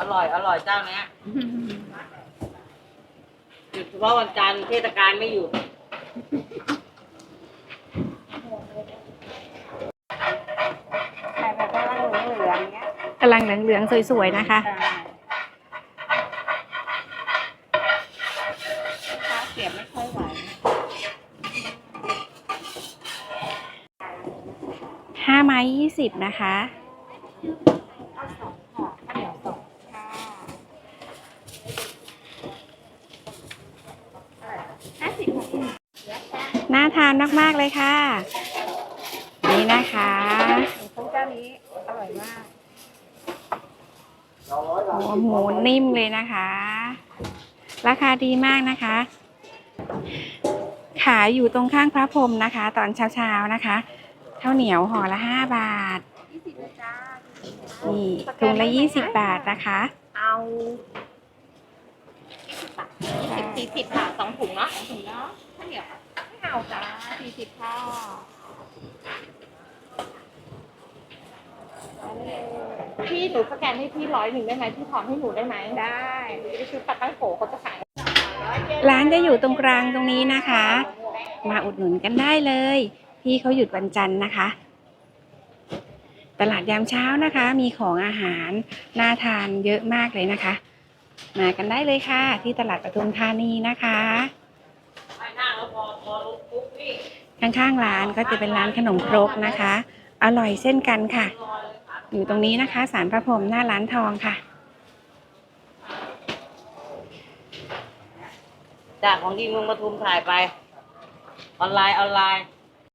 อร่อย อร่อยเจ้าเนี้ยหยุดเฉพาะวันจันทร์เทศกาลไม่หยุดไข่แบบกำลังเหลืองๆเงี้ยกำลังเหลืองๆสวยๆนะคะใช่ข้าวเสียบไม่ค่อยไหวห้าไม้ยี่สิบนะคะ เอาสองห่อข้าวเหนียวสองค่ะห้าสิบค่ะ น่าทานมาก ๆ เลยค่ะ นี่นะคะต้มเจ้านี้อร่อยมากโอ้หมูนิ่มเลยนะคะ ราคาดีมากนะคะ ขายอยู่ตรงข้างพระพรหมนะคะ ตอนเช้าๆนะคะข้าวเหนียวห่อละห้าบาทยี่สิบนะจ้านี่ถุงละยี่สิบบาทนะคะ เอายี่สิบบาท สี่สิบค่ะสองถุงเนาะสองถุงเนาะข้าวเหนียวไม่เอาจ้าสี่สิบค่ะพี่หนูสแกนให้พี่ร้อยหนึ่งได้ไหมพี่ถอนให้หนูได้ไหมได้ไปซื้อปลาตั้งโขเขาจะขายร้านจะอยู่ตรงกลางตรงนี้นะคะ มาอุดหนุนกันได้เลย พี่เขาหยุดวันจันทร์นะคะ ตลาดยามเช้านะคะ มีของอาหารน่าทานเยอะมากเลยนะคะ มากันได้เลยค่ะ ที่ตลาดปทุมธานีนะคะข้างๆร้านก็จะเป็นร้านขนมครกนะคะ อร่อยเช่นกันค่ะ อยู่ตรงนี้นะคะสารพระพรหมหน้าร้านทองค่ะจากของดีเมืองปทุมถ่ายไป ออนไลน์ออนไลน์